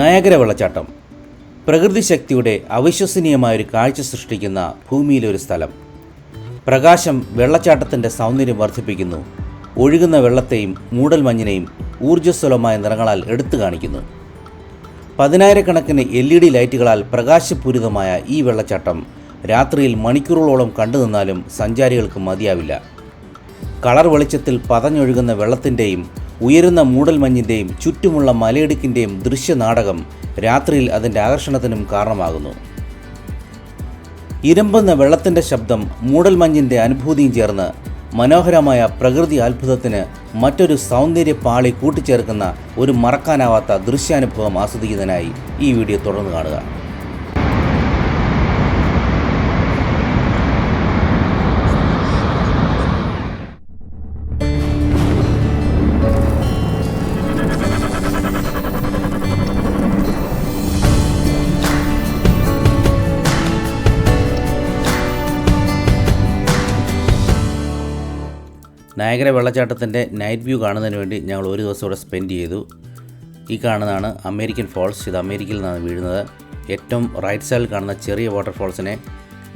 നയഗര വെള്ളച്ചാട്ടം. പ്രകൃതി ശക്തിയുടെ അവിശ്വസനീയമായ ഒരു കാഴ്ച സൃഷ്ടിക്കുന്ന ഭൂമിയിലെ ഒരു സ്ഥലം. പ്രകാശം വെള്ളച്ചാട്ടത്തിന്റെ സൗന്ദര്യം വർദ്ധിപ്പിക്കുന്നു. ഒഴുകുന്ന വെള്ളത്തെയും മൂടൽ മഞ്ഞിനെയും ഊർജസ്വലമായ നിറങ്ങളാൽ എടുത്തു കാണിക്കുന്നു. പതിനായിരക്കണക്കിന് എൽ ഇ ഡി ലൈറ്റുകളാൽ പ്രകാശപൂരിതമായ ഈ വെള്ളച്ചാട്ടം രാത്രിയിൽ മണിക്കൂറുകളോളം കണ്ടു നിന്നാലും സഞ്ചാരികൾക്ക് മതിയാവില്ല. കളർ വെളിച്ചത്തിൽ പതഞ്ഞൊഴുകുന്ന വെള്ളത്തിന്റെയും ഉയരുന്ന മൂടൽമഞ്ഞിന്റെയും ചുറ്റുമുള്ള മലയിടുക്കിന്റെയും ദൃശ്യനാടകം രാത്രിയിൽ അതിന്റെ ആകർഷണത്തിനും കാരണമാകുന്നു. ഇരമ്പുന്ന വെള്ളത്തിന്റെ ശബ്ദം മൂടൽമഞ്ഞിന്റെ അനുഭൂതിയും ചേർന്ന് മനോഹരമായ പ്രകൃതി അത്ഭുതത്തിന് മറ്റൊരു സൗന്ദര്യ പാളി കൂട്ടിച്ചേർക്കുന്ന ഒരു മറക്കാനാവാത്ത ദൃശ്യാനുഭവം ആസ്വദിക്കുന്നതിനായി ഈ വീഡിയോ തുടർന്ന് കാണുക. നയഗര വെള്ളച്ചാട്ടത്തിന്റെ നൈറ്റ് വ്യൂ കാണുന്നതിന് വേണ്ടി ഞങ്ങൾ ഒരു ദിവസം ഇവിടെ സ്പെൻഡ് ചെയ്തു. ഈ കാണുന്നതാണ് അമേരിക്കൻ ഫോൾസ് ഇത് അമേരിക്കയിൽ നിന്നാണ് വീഴുന്നത്. ഏറ്റവും റൈറ്റ് സൈഡിൽ കാണുന്ന ചെറിയ വാട്ടർഫോൾസിനെ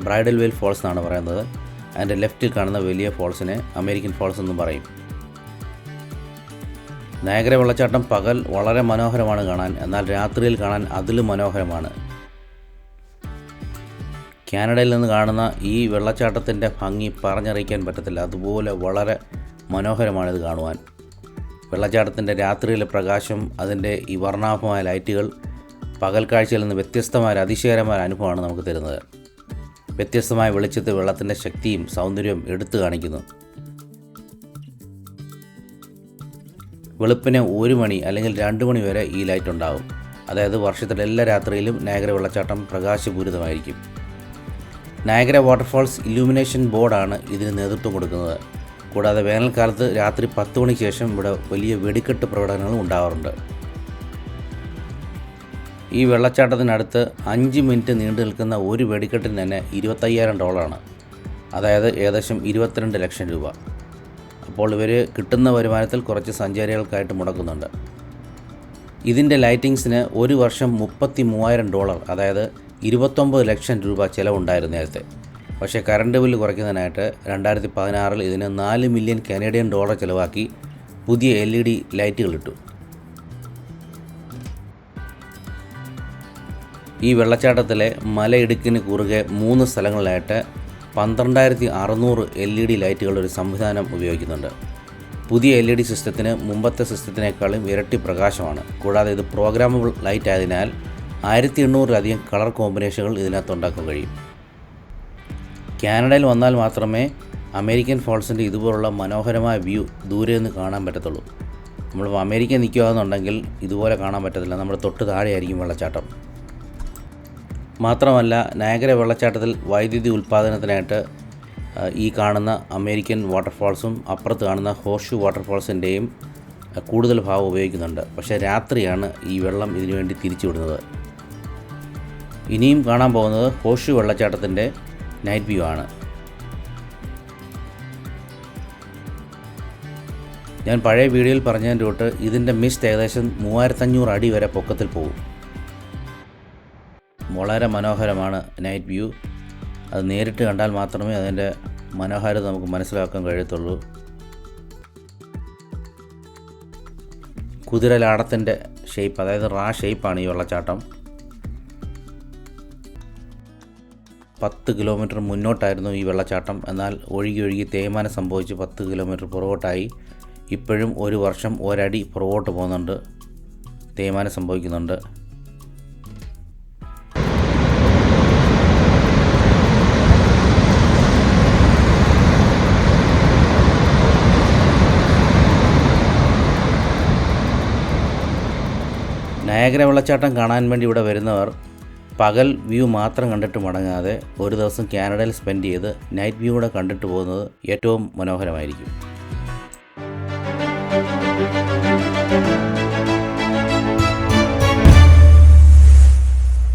ബ്രൈഡൽ വെൽ ഫോൾസ് എന്നാണ് പറയുന്നത്. അതിന്റെ ലെഫ്റ്റിൽ കാണുന്ന വലിയ ഫോൾസിനെ അമേരിക്കൻ ഫോൾസ് എന്നും പറയും. നായകര വെള്ളച്ചാട്ടം പകൽ വളരെ മനോഹരമാണ് കാണാൻ. എന്നാൽ രാത്രിയിൽ കാണാൻ അതിലും മനോഹരമാണ്. കാനഡയിൽ നിന്ന് കാണുന്ന ഈ വെള്ളച്ചാട്ടത്തിന്റെ ഭംഗി പറഞ്ഞറിയിക്കാൻ പറ്റത്തില്ല. അതുപോലെ വളരെ മനോഹരമാണിത് കാണുവാൻ. വെള്ളച്ചാട്ടത്തിന്റെ രാത്രിയിലെ പ്രകാശം അതിന്റെ ഈ വർണാഭമായ ലൈറ്റുകൾ പകൽ കാഴ്ചയിൽ നിന്ന് വ്യത്യസ്തമായ അതിശയകരമായ അനുഭവമാണ് നമുക്ക് തരുന്നത്. വ്യത്യസ്തമായ വെളിച്ചത്തിൽ വെള്ളത്തിന്റെ ശക്തിയും സൗന്ദര്യവും എടുത്തു കാണിക്കുന്നു. വെളുപ്പിന് ഒരു മണി അല്ലെങ്കിൽ രണ്ട് മണി വരെ ഈ ലൈറ്റ് ഉണ്ടാകും അതായത് വർഷത്തിലെ എല്ലാ രാത്രിയിലും നാഗര വെള്ളച്ചാട്ടം പ്രകാശപൂരിതമായിരിക്കും. നയഗര വാട്ടർഫാൾസ് ഇലൂമിനേഷൻ ബോർഡാണ് ഇതിന് നേതൃത്വം കൊടുക്കുന്നത്. കൂടാതെ വേനൽക്കാലത്ത് രാത്രി പത്ത് മണിക്ക് ശേഷം ഇവിടെ വലിയ വെടിക്കെട്ട് പ്രകടനങ്ങളും ഉണ്ടാവാറുണ്ട്. ഈ വെള്ളച്ചാട്ടത്തിനടുത്ത് അഞ്ച് മിനിറ്റ് നീണ്ടു നിൽക്കുന്ന ഒരു വെടിക്കെട്ടിന് തന്നെ ഇരുപത്തയ്യായിരം ഡോളറാണ്. അതായത് ഏകദേശം ഇരുപത്തിരണ്ട് ലക്ഷം രൂപ. അപ്പോൾ ഇവർ കിട്ടുന്ന വരുമാനത്തിൽ കുറച്ച് സഞ്ചാരികൾക്കായിട്ട് മുടക്കുന്നുണ്ട്. ഇതിന്റെ ലൈറ്റിങ്സിന് ഒരു വർഷം മുപ്പത്തി മൂവായിരം ഡോളർ അതായത് ഇരുപത്തൊമ്പത് ലക്ഷം രൂപ ചിലവുണ്ടായിരുന്നു നേരത്തെ. പക്ഷേ കറണ്ട് ബില്ല് കുറയ്ക്കുന്നതിനായിട്ട് രണ്ടായിരത്തി പതിനാറിൽ ഇതിന് നാല് മില്യൺ കനേഡിയൻ ഡോളർ ചിലവാക്കി പുതിയ എൽ ഇ ഡി ലൈറ്റുകൾ ഇട്ടു ഈ വെള്ളച്ചാട്ടത്തിലെ മലയിടുക്കിന് കുറുകെ മൂന്ന് സ്ഥലങ്ങളിലായിട്ട് പന്ത്രണ്ടായിരത്തി അറുന്നൂറ് എൽ ഇ ഡി ലൈറ്റുകളുടെ ഒരു സംവിധാനം ഉപയോഗിക്കുന്നുണ്ട്. പുതിയ എൽ ഇ ഡി സിസ്റ്റത്തിന് മുമ്പത്തെ സിസ്റ്റത്തിനേക്കാളും ഇരട്ടി പ്രകാശമാണ്. കൂടാതെ ഇത് പ്രോഗ്രാമബിൾ ലൈറ്റ് ആയതിനാൽ ആയിരത്തി എണ്ണൂറിലധികം കളർ കോമ്പിനേഷനുകൾ ഇതിനകത്ത് ഉണ്ടാക്കാൻ കഴിയും. കാനഡയിൽ വന്നാൽ മാത്രമേ അമേരിക്കൻ ഫോൾസിന്റെ ഇതുപോലുള്ള മനോഹരമായ വ്യൂ ദൂരെ നിന്ന് കാണാൻ പറ്റത്തുള്ളൂ. നമ്മൾ അമേരിക്ക നിൽക്കുകയാണെന്നുണ്ടെങ്കിൽ ഇതുപോലെ കാണാൻ പറ്റത്തില്ല. നമ്മുടെ തൊട്ട് താഴെയായിരിക്കും വെള്ളച്ചാട്ടം. മാത്രമല്ല നയഗര വെള്ളച്ചാട്ടത്തിൽ വൈദ്യുതി ഉൽപ്പാദനത്തിനായിട്ട് ഈ കാണുന്ന അമേരിക്കൻ വാട്ടർഫാൾസും അപ്പുറത്ത് കാണുന്ന ഹോഷു വാട്ടർഫാൾസിന്റെയും കൂടുതൽ ഭാവം ഉപയോഗിക്കുന്നുണ്ട്. പക്ഷേ രാത്രിയാണ് ഈ വെള്ളം ഇതിനു വേണ്ടി തിരിച്ചുവിടുന്നത് ഇനിയും കാണാൻ പോകുന്നത് ഹോഷു വെള്ളച്ചാട്ടത്തിന്റെ നൈറ്റ് വ്യൂ ആണ്. ഞാൻ പഴയ വീഡിയോയിൽ പറഞ്ഞതിന്റെ തൊട്ട് ഇതിന്റെ മിസ്റ്റ് ഏകദേശം മൂവായിരത്തഞ്ഞൂറ് അടി വരെ പൊക്കത്തിൽ പോകും. വളരെ മനോഹരമാണ് നൈറ്റ് വ്യൂ. അത് നേരിട്ട് കണ്ടാൽ മാത്രമേ അതിന്റെ മനോഹാരിത നമുക്ക് മനസ്സിലാക്കാൻ കഴിയത്തുള്ളൂ. കുതിരലാടത്തിന്റെ ഷേപ്പ് അതായത് റാ ഷേപ്പാണ് ഈ വെള്ളച്ചാട്ടം. പത്ത് കിലോമീറ്റർ മുന്നോട്ടായിരുന്നു ഈ വെള്ളച്ചാട്ടം. എന്നാൽ ഒഴുകി ഒഴുകി തേയ്മാനം സംഭവിച്ച് പത്ത് കിലോമീറ്റർ പുറകോട്ടായി. ഇപ്പോഴും ഒരു വർഷം ഒരടി പുറകോട്ട് പോകുന്നുണ്ട്. തേയ്മാനം സംഭവിക്കുന്നുണ്ട്. നയഗ്ര വെള്ളച്ചാട്ടം കാണാൻ വേണ്ടി ഇവിടെ വരുന്നവർ പകൽ വ്യൂ മാത്രം കണ്ടിട്ട് മടങ്ങാതെ ഒരു ദിവസം കാനഡയിൽ സ്പെൻഡ് ചെയ്ത് നൈറ്റ് വ്യൂ കൂടെ കണ്ടിട്ട് പോകുന്നത് ഏറ്റവും മനോഹരമായിരിക്കും.